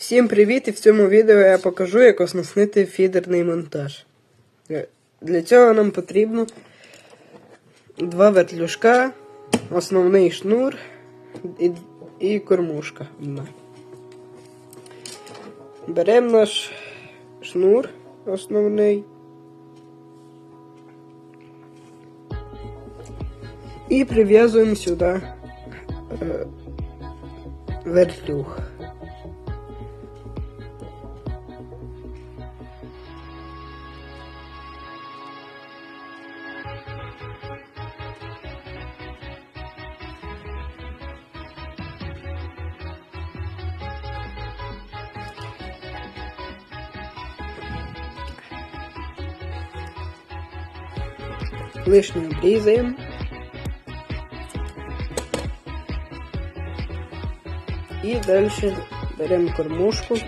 Всім привіт! І в цьому відео я покажу, як оснастити фідерний монтаж. Е, Для цього нам потрібно два вертлюжка, основний шнур і, і кормушка. Беремо наш шнур основний. І прив'язуємо сюди е, вертлюг. Лишнє обрізаємо. І далі беремо кормушку.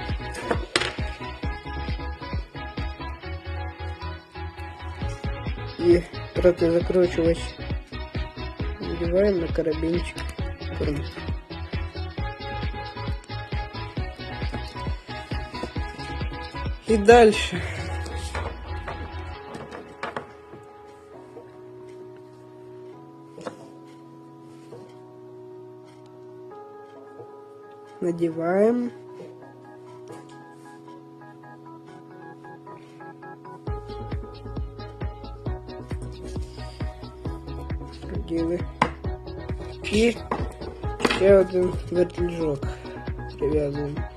І протизакручувач надіваємо на карабінчик корму. І далі. Надеваем. Проділи. І ще один вертлюжок прив'язуємо.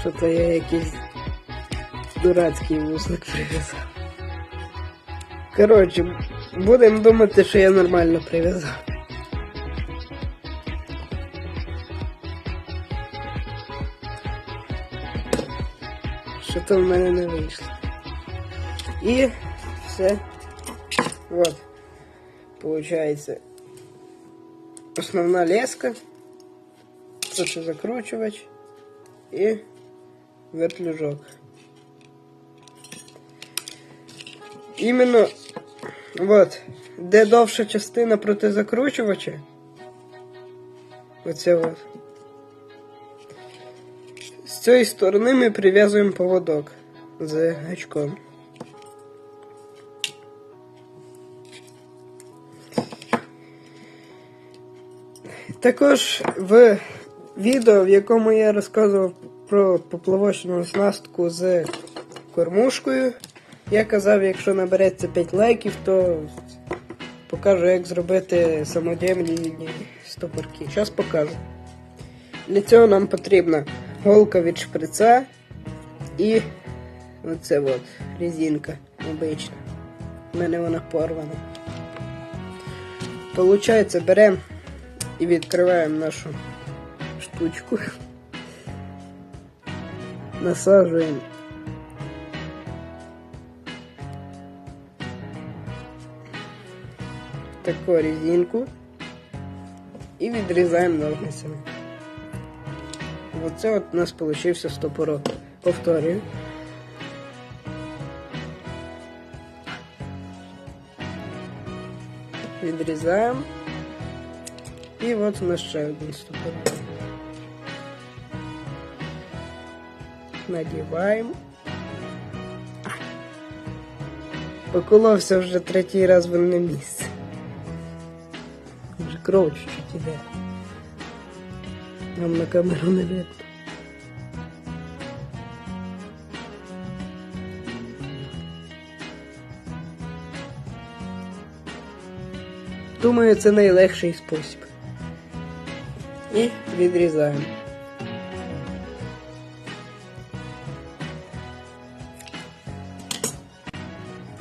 Що то я якийсь дурацький вусник прив'язав. Коротше, будемо думати, що я нормально прив'язав. Що то в мене не вийшло. І все. Вот. Получається основна леска, закручувач і вертлюжок. Іменно от, де довша частина протизакручувача. Оце от. З цієї сторони ми прив'язуємо поводок з гачком. Також в відео, в якому я розказував про поплавочну оснастку з кормушкою, я казав, якщо набереться 5 лайків, то покажу, як зробити самодільні стопорки. Зараз покажу. Для цього нам потрібна голка від шприца і оце от резинка обична. У мене вона порвана. Получається, беремо і відкриваємо нашу штучку. Насаджуємо. Таку резинку і відрізаємо ножницями. Оце от у нас получився стопорок. Повторюю. Відрізаємо. І от у нас ще один стопорок. Надіваємо. Поколовся вже третій раз в одне місце. Вже кров чуть-чуть іде. Нам на камеру не видно. Думаю, це найлегший спосіб. І відрізаємо.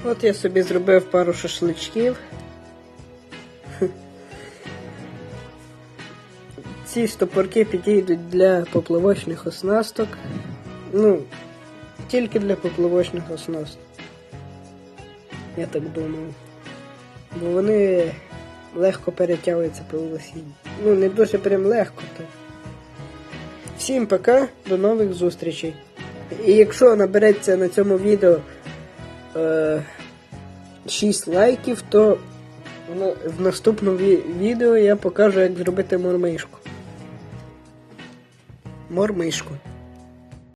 От я собі зробив пару шашличків. Ці стопорки підійдуть для поплавочних оснасток. Ну, тільки для поплавочних оснасток. Я так думаю. Бо вони легко перетягуються по волосінні. Ну, не дуже прям легко, так. Всім пока, до нових зустрічей. І якщо набереться на цьому відео е, 6 лайків, то в, наступному ві- відео я покажу, як зробити мормишку. Мормишку.